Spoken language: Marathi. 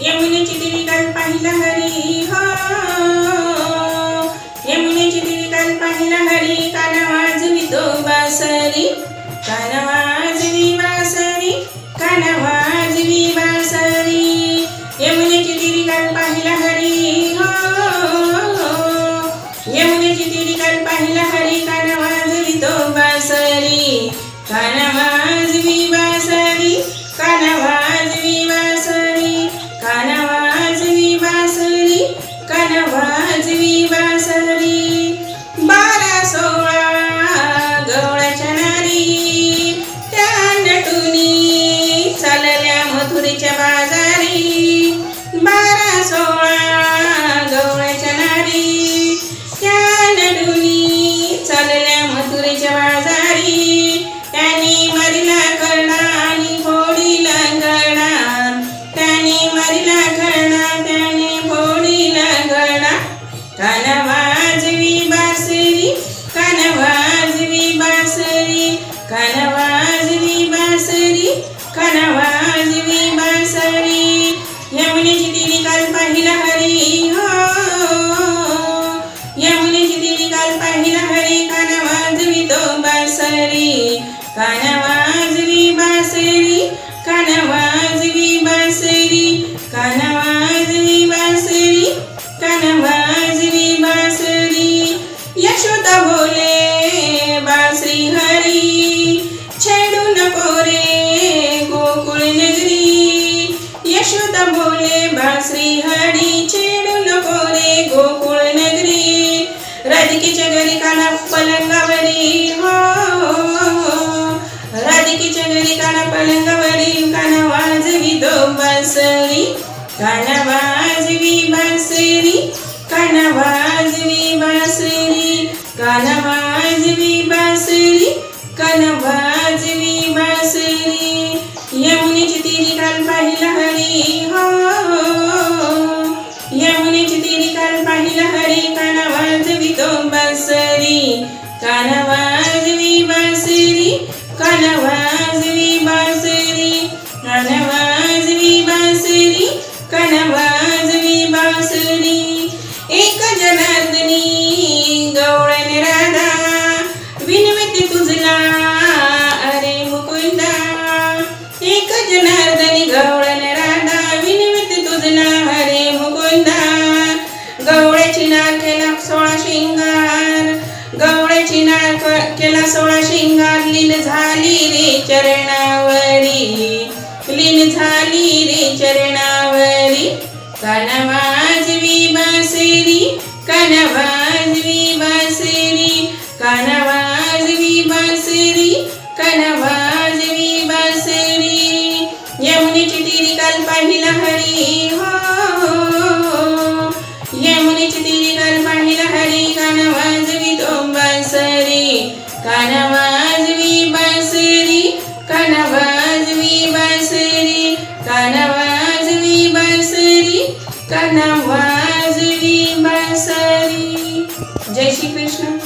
यमुनेची दिली काल पाहिला हरी हो. यमुनेची दिली काल पाहिला हरी काना वाजवितो बासरी काना कान वाजवी बासरी कान वाजवी बासरी कान वाजवी बासरी कान वाजवी बासरी. यमुनेची तिने काल पाहिला हरी हो. यमुनेची तिने काल पाहिला हरी कान वाजवी तो बासरी कान वाजवी बासरी. यशोदा बोले बासरी हरी छेडू नको रे गोकुळ नगरी. राधिकेच्या घरी काना पलंगावरी हो. राधिकेच्या घरी काना पलंगावरी काना वाजवी दो बासरी काना वाजवी बासरी काना वाजवी बासरी काना वाजवी बासरी काना वाजवी बासरी. तिरी काल सख्यला सोळा शिंगार लीन झाली रे चरणावरी. लीन झाली रे चरणावरी. कानवाजवी बासरी कान वाजवी बासरी. कनवाजवी बासरी कान बासरी. यमुनेची तिरी काल पाहिला हरी हो. यमुनेची तिरी काल पाहिला हरी कान वाजवी बासरी कान वाजवी बासरी कान बासरी जय श्री कृष्ण